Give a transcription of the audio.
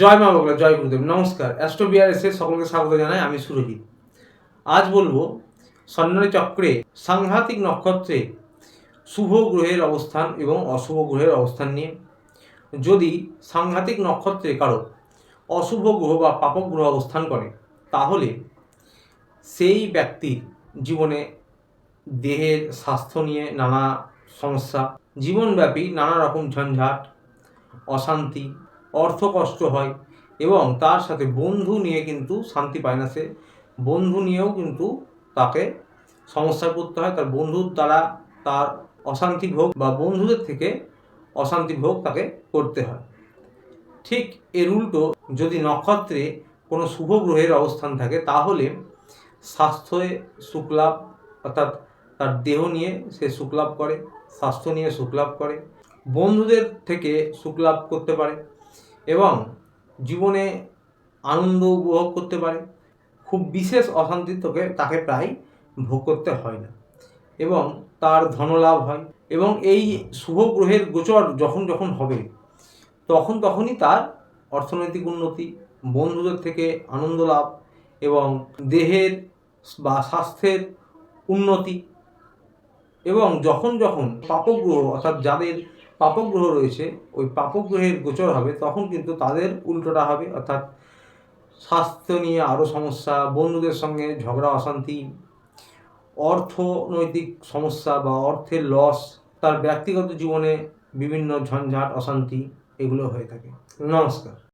জয় মা বাংলা জয় গুরুদেব। নমস্কার অ্যাস্ট্রো বিআরএসে সকলকে স্বাগত জানাই, আমি সুরজিৎ আজ বলব সন্ন্যারী চক্রে সাংঘাতিক নক্ষত্রে শুভ গ্রহের অবস্থান এবং অশুভ গ্রহের অবস্থান নিয়ে। যদি সাংঘাতিক নক্ষত্রে কারও অশুভ গ্রহ বা পাপক গ্রহ অবস্থান করে, তাহলে সেই ব্যক্তির জীবনে দেহের স্বাস্থ্য নিয়ে নানা সমস্যা, জীবনব্যাপী নানা রকম ঝঞ্ঝাট, অশান্তি অর্থ কষ্ট হয় এবং তার সাথে বন্ধু নিয়ে কিন্তু শান্তি পায় না সে। বন্ধু নিয়েও কিন্তু তাকে সমস্যায় পড়তে হয়। তার বন্ধুর দ্বারা তার অশান্তি ভোগ বা বন্ধুদের থেকে অশান্তি ভোগ তাকে করতে হয়। ঠিক এর উল্টো যদি নক্ষত্রে কোনো শুভ গ্রহের অবস্থান থাকে, তাহলে স্বাস্থ্যে সুখলাভ অর্থাৎ তার দেহ নিয়ে সে সুখলাভ করে, স্বাস্থ্য নিয়ে সুখলাভ করে, বন্ধুদের থেকে সুখলাভ করতে পারে। এবং জীবনে আনন্দ উপভোগ করতে পারে। খুব বিশেষ অশান্তি তোকে, তাকে প্রায় ভোগ করতে হয় না। এবং তার ধনলাভ হয়। এবং এই শুভ গ্রহের গোচর যখন যখন হবে, তখন তখনই তার অর্থনৈতিক উন্নতি, বন্ধুদের থেকে আনন্দ লাভ এবং দেহের বা স্বাস্থ্যের উন্নতি। এবং যখন যখন পাপগ্রহ অর্থাৎ যাদের পাপগ্রহ রয়েছে, ওই পাপগ্রহের গোচর হবে, তখন কিন্তু তাদের উল্টোটা হবে, অর্থাৎ স্বাস্থ্য নিয়ে আরও সমস্যা, বন্ধুদের সঙ্গে ঝগড়া, অশান্তি, অর্থনৈতিক সমস্যা বা অর্থের লস তার ব্যক্তিগত জীবনে বিভিন্ন ঝঞ্ঝাট, অশান্তি, এগুলো হয়ে থাকে। নমস্কার।